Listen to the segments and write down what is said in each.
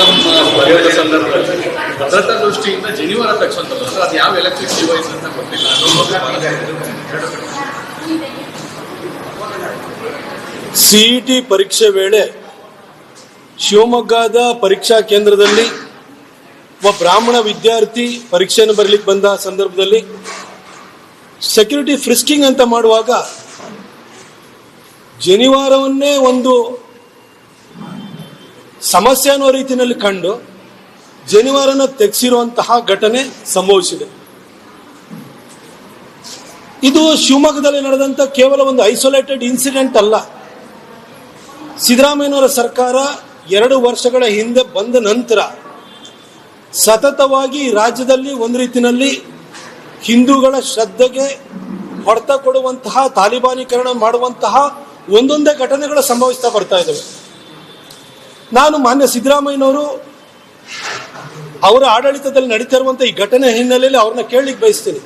Exam ಬರೆಯೋದ ಸಂದರ್ಭದಲ್ಲಿ ಭದ್ರತಾ ದೃಷ್ಟಿಯಿಂದ ಜನಿವಾರ ತಗ್ಸೋಂಥದ್ದು ಅದು ಯಾವ ಎಲೆಕ್ಟ್ರಿಕ್ ಡಿವೈಸ್ ಅಂತ ಗೊತ್ತಿಲ್ಲ. ಸಿಇಟಿ ಪರೀಕ್ಷೆ ವೇಳೆ ಶಿವಮೊಗ್ಗದ ಪರೀಕ್ಷಾ ಕೇಂದ್ರದಲ್ಲಿ ಒಬ್ಬ ಬ್ರಾಹ್ಮಣ ವಿದ್ಯಾರ್ಥಿ ಪರೀಕ್ಷೆಯನ್ನು ಬರಲಿಕ್ಕೆ ಬಂದ ಸಂದರ್ಭದಲ್ಲಿ ಸೆಕ್ಯೂರಿಟಿ ಫ್ರಿಸ್ಕಿಂಗ್ ಅಂತ ಮಾಡುವಾಗ ಜನಿವಾರವನ್ನೇ ಒಂದು ಸಮಸ್ಯೆ ಅನ್ನೋ ರೀತಿಯಲ್ಲಿ ಕಂಡು ಜನಿವಾರನ ತೆಗೆಸಿರುವಂತಹ ಘಟನೆ ಸಂಭವಿಸಿದೆ. ಇದು ಶಿವಮೊಗ್ಗದಲ್ಲಿ ನಡೆದಂತ ಕೇವಲ ಒಂದು ಐಸೋಲೇಟೆಡ್ ಇನ್ಸಿಡೆಂಟ್ ಅಲ್ಲ. ಸಿದ್ದರಾಮಯ್ಯನವರ ಸರ್ಕಾರ ಎರಡು ವರ್ಷಗಳ ಹಿಂದೆ ಬಂದ ನಂತರ ಸತತವಾಗಿ ರಾಜ್ಯದಲ್ಲಿ ಒಂದು ರೀತಿಯಲ್ಲಿ ಹಿಂದೂಗಳ ಶ್ರದ್ಧೆಗೆ ಹೊಡೆತ ಕೊಡುವಂತಹ, ತಾಲಿಬಾನೀಕರಣ ಮಾಡುವಂತಹ ಒಂದೊಂದೇ ಘಟನೆಗಳು ಸಂಭವಿಸ್ತಾ ಬರ್ತಾ ಇದ್ದಾವೆ ನಾನು ಮಾನ್ಯ ಸಿದ್ದರಾಮಯ್ಯನವರು ಅವರ ಆಡಳಿತದಲ್ಲಿ ನಡೀತಾ ಇರುವಂಥ ಈ ಘಟನೆ ಹಿನ್ನೆಲೆಯಲ್ಲಿ ಅವ್ರನ್ನ ಕೇಳಲಿಕ್ಕೆ ಬಯಸ್ತೀನಿ.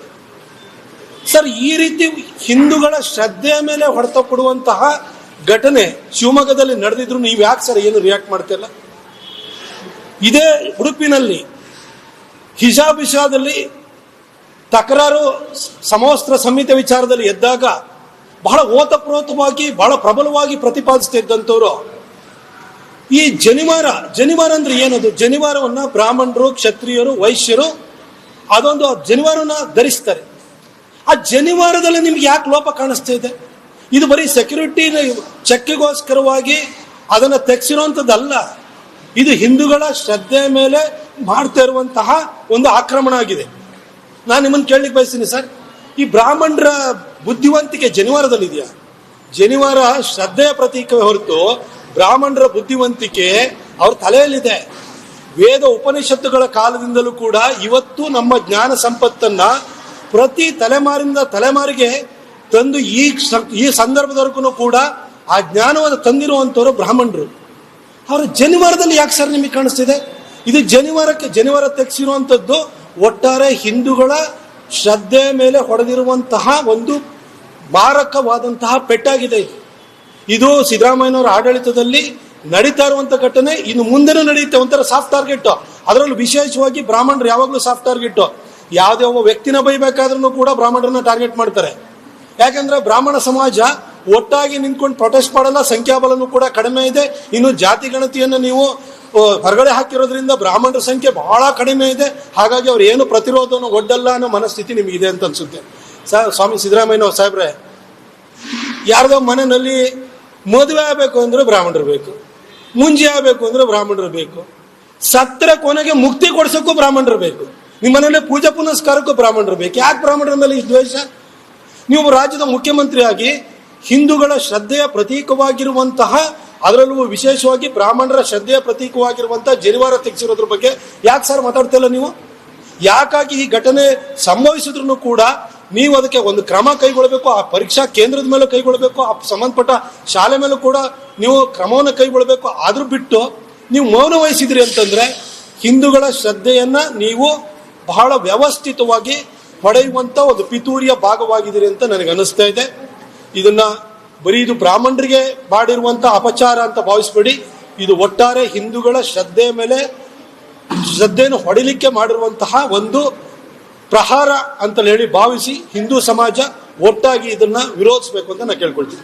ಸರ್, ಈ ರೀತಿ ಹಿಂದೂಗಳ ಶ್ರದ್ಧೆಯ ಮೇಲೆ ಹೊಡೆತ ಕೊಡುವಂತಹ ಘಟನೆ ಶಿವಮೊಗ್ಗದಲ್ಲಿ ನಡೆದಿದ್ರು, ನೀವು ಯಾಕೆ ಸರ್ ಏನು ರಿಯಾಕ್ಟ್ ಮಾಡ್ತಿಲ್ಲ ಇದೇ ಉಡುಪಿನಲ್ಲಿ ಹಿಜಾಬಿಷಾದಲ್ಲಿ ತಕರಾರು ಸಮವಸ್ತ್ರ ಸಂಹಿತೆ ವಿಚಾರದಲ್ಲಿ ಎದ್ದಾಗ ಬಹಳ ಓತಪ್ರೋತವಾಗಿ, ಬಹಳ ಪ್ರಬಲವಾಗಿ ಪ್ರತಿಪಾದಿಸ್ತಿದ್ದಂಥವ್ರು ಈ ಜನಿವಾರ ಜನಿವಾರ ಅಂದ್ರೆ ಏನದು? ಜನಿವಾರವನ್ನ ಬ್ರಾಹ್ಮಣರು, ಕ್ಷತ್ರಿಯರು, ವೈಶ್ಯರು ಅದೊಂದು ಜನಿವಾರನ ಧರಿಸ್ತಾರೆ. ಆ ಜನಿವಾರದಲ್ಲಿ ನಿಮ್ಗೆ ಯಾಕೆ ಲೋಪ ಕಾಣಿಸ್ತಾ ಇದೆ? ಇದು ಬರೀ ಸೆಕ್ಯೂರಿಟಿ ಚೆಕ್ಗೋಸ್ಕರವಾಗಿ ಅದನ್ನು ತೆಗೆಸಿರುವಂಥದ್ದಲ್ಲ ಇದು ಹಿಂದೂಗಳ ಶ್ರದ್ಧೆ ಮೇಲೆ ಮಾಡ್ತಾ ಇರುವಂತಹ ಒಂದು ಆಕ್ರಮಣ ಆಗಿದೆ. ನಾನು ನಿಮ್ಮನ್ನು ಕೇಳಲಿಕ್ಕೆ ಬಯಸ್ತೀನಿ ಸರ್. ಈ ಬ್ರಾಹ್ಮಣರ ಬುದ್ಧಿವಂತಿಕೆ ಜನಿವಾರದಲ್ಲಿದೆಯಾ? ಜನಿವಾರ ಶ್ರದ್ಧೆಯ ಪ್ರತೀಕವೇ ಹೊರತು ಬ್ರಾಹ್ಮಣರ ಬುದ್ಧಿವಂತಿಕೆ ಅವ್ರ ತಲೆಯಲ್ಲಿದೆ. ವೇದ ಉಪನಿಷತ್ತುಗಳ ಕಾಲದಿಂದಲೂ ಕೂಡ ಇವತ್ತು ನಮ್ಮ ಜ್ಞಾನ ಸಂಪತ್ತನ್ನ ಪ್ರತಿ ತಲೆಮಾರಿಂದ ತಲೆಮಾರಿಗೆ ತಂದು ಈ ಈ ಸಂದರ್ಭದವರೆಗೂ ಕೂಡ ಆ ಜ್ಞಾನವನ್ನು ತಂದಿರುವಂತವರು ಬ್ರಾಹ್ಮಣರು. ಅವರ ಜನಿವಾರದಲ್ಲಿ ಯಾಕೆ ಸರ್ ನಿಮಗೆ ಕಾಣಿಸ್ತಿದೆ? ಇದು ಜನಿವಾರಕ್ಕೆ, ಜನಿವಾರ ತೆಗೆಸಿರುವಂಥದ್ದು ಒಟ್ಟಾರೆ ಹಿಂದೂಗಳ ಶ್ರದ್ಧೆ ಮೇಲೆ ಹೊಡೆದಿರುವಂತಹ ಒಂದು ಮಾರಕವಾದಂತಹ ಪೆಟ್ಟಾಗಿದೆ. ಇದು ಇದು ಸಿದ್ದರಾಮಯ್ಯನವರ ಆಡಳಿತದಲ್ಲಿ ನಡೀತಾ ಇರುವಂತ ಘಟನೆ, ಇನ್ನು ಮುಂದೆನೂ ನಡೆಯುತ್ತೆ ಒಂಥರ ಸಾಫ್ಟ್ ಟಾರ್ಗೆಟ್ ಅದರಲ್ಲೂ ವಿಶೇಷವಾಗಿ ಬ್ರಾಹ್ಮಣರು ಯಾವಾಗಲೂ ಸಾಫ್ಟ್ ಟಾರ್ಗೆಟ್ ಯಾವುದೇ ಒಬ್ಬ ವ್ಯಕ್ತಿನ ಬೈಬೇಕಾದ್ರೂ ಕೂಡ ಬ್ರಾಹ್ಮಣರನ್ನ ಟಾರ್ಗೆಟ್ ಮಾಡ್ತಾರೆ. ಯಾಕಂದ್ರೆ ಬ್ರಾಹ್ಮಣ ಸಮಾಜ ಒಟ್ಟಾಗಿ ನಿಂತ್ಕೊಂಡು ಪ್ರೊಟೆಸ್ಟ್ ಮಾಡಲ್ಲ, ಸಂಖ್ಯಾಬಲನೂ ಕೂಡ ಕಡಿಮೆ ಇದೆ. ಇನ್ನು ಜಾತಿ ಗಣತಿಯನ್ನು ನೀವು ಹೊರಗಡೆ ಹಾಕಿರೋದ್ರಿಂದ ಬ್ರಾಹ್ಮಣರ ಸಂಖ್ಯೆ ಬಹಳ ಕಡಿಮೆ ಇದೆ. ಹಾಗಾಗಿ ಅವ್ರು ಏನು ಪ್ರತಿರೋಧವನ್ನು ಒಡ್ಡಲ್ಲ ಅನ್ನೋ ಮನಸ್ಥಿತಿ ನಿಮಗಿದೆ ಅಂತ ಅನ್ಸುತ್ತೆ. ಸರ್ ಸ್ವಾಮಿ ಸಿದ್ದರಾಮಯ್ಯ ಸಾಹೇಬ್ರೆ, ಯಾರ್ದೋ ಮನೆಯಲ್ಲಿ ಮದುವೆ ಆಗಬೇಕು ಅಂದ್ರೆ ಬ್ರಾಹ್ಮಣರು ಬೇಕು. ಮುಂಜಿ ಆಗಬೇಕು ಅಂದ್ರೆ ಬ್ರಾಹ್ಮಣರು ಬೇಕು. ಸತ್ರ ಕೊನೆಗೆ ಮುಕ್ತಿ ಕೊಡ್ಸೋಕ್ಕೂ ಬ್ರಾಹ್ಮಣರು ಬೇಕು. ನಿಮ್ಮ ಮನೇಲಿ ಪೂಜೆ ಪುನಸ್ಕಾರಕ್ಕೂ ಬ್ರಾಹ್ಮಣರು ಬೇಕು. ಯಾಕೆ ಬ್ರಾಹ್ಮಣರ ಮೇಲೆ ಇಷ್ಟು ದ್ವೇಷ? ನೀವು ರಾಜ್ಯದ ಮುಖ್ಯಮಂತ್ರಿಯಾಗಿ ಹಿಂದೂಗಳ ಶ್ರದ್ಧೆಯ ಪ್ರತೀಕವಾಗಿರುವಂತಹ, ಅದರಲ್ಲೂ ವಿಶೇಷವಾಗಿ ಬ್ರಾಹ್ಮಣರ ಶ್ರದ್ಧೆಯ ಪ್ರತೀಕವಾಗಿರುವಂತಹ ಜನಿವಾರ ತೆಗೆಸಿರೋದ್ರ ಬಗ್ಗೆ ಯಾಕೆ ಸರ್ ಮಾತಾಡ್ತಿಲ್ಲ ನೀವು? ಯಾಕಾಗಿ ಈ ಘಟನೆ ಸಂಭವಿಸಿದ್ರು ಕೂಡ ನೀವು ಅದಕ್ಕೆ ಒಂದು ಕ್ರಮ ಕೈಗೊಳ್ಳಬೇಕು, ಆ ಪರೀಕ್ಷಾ ಕೇಂದ್ರದ ಮೇಲೆ ಕೈಗೊಳ್ಳಬೇಕು, ಆ ಸಂಬಂಧಪಟ್ಟ ಶಾಲೆ ಮೇಲೂ ಕೂಡ ನೀವು ಕ್ರಮವನ್ನು ಕೈಗೊಳ್ಳಬೇಕು. ಆದ್ರೂ ಬಿಟ್ಟು ನೀವು ಮೌನ ವಹಿಸಿದ್ರಿ ಅಂತಂದ್ರೆ ಹಿಂದೂಗಳ ಶ್ರದ್ಧೆಯನ್ನ ನೀವು ಬಹಳ ವ್ಯವಸ್ಥಿತವಾಗಿ ಹೊಡೆಯುವಂಥ ಒಂದು ಪಿತೂರಿಯ ಭಾಗವಾಗಿದ್ದೀರಿ ಅಂತ ನನಗೆ ಅನಿಸ್ತಾ ಇದೆ. ಇದನ್ನ ಬರೀ ಇದು ಬ್ರಾಹ್ಮಣರಿಗೆ ಮಾಡಿರುವಂತ ಅಪಚಾರ ಅಂತ ಭಾವಿಸ್ಬೇಡಿ. ಇದು ಒಟ್ಟಾರೆ ಹಿಂದೂಗಳ ಶ್ರದ್ಧೆಯ ಮೇಲೆ ಶ್ರದ್ಧೆಯನ್ನು ಹೊಡಿಲಿಕ್ಕೆ ಮಾಡಿರುವಂತಹ ಒಂದು ಪ್ರಹಾರ ಅಂತ ಹೇಳಿ ಭಾವಿಸಿ ಹಿಂದೂ ಸಮಾಜ ಒಟ್ಟಾಗಿ ಇದನ್ನ ವಿರೋಧಿಸಬೇಕು ಅಂತ ನಾನು ಕೇಳ್ಕೊಳ್ತೀನಿ.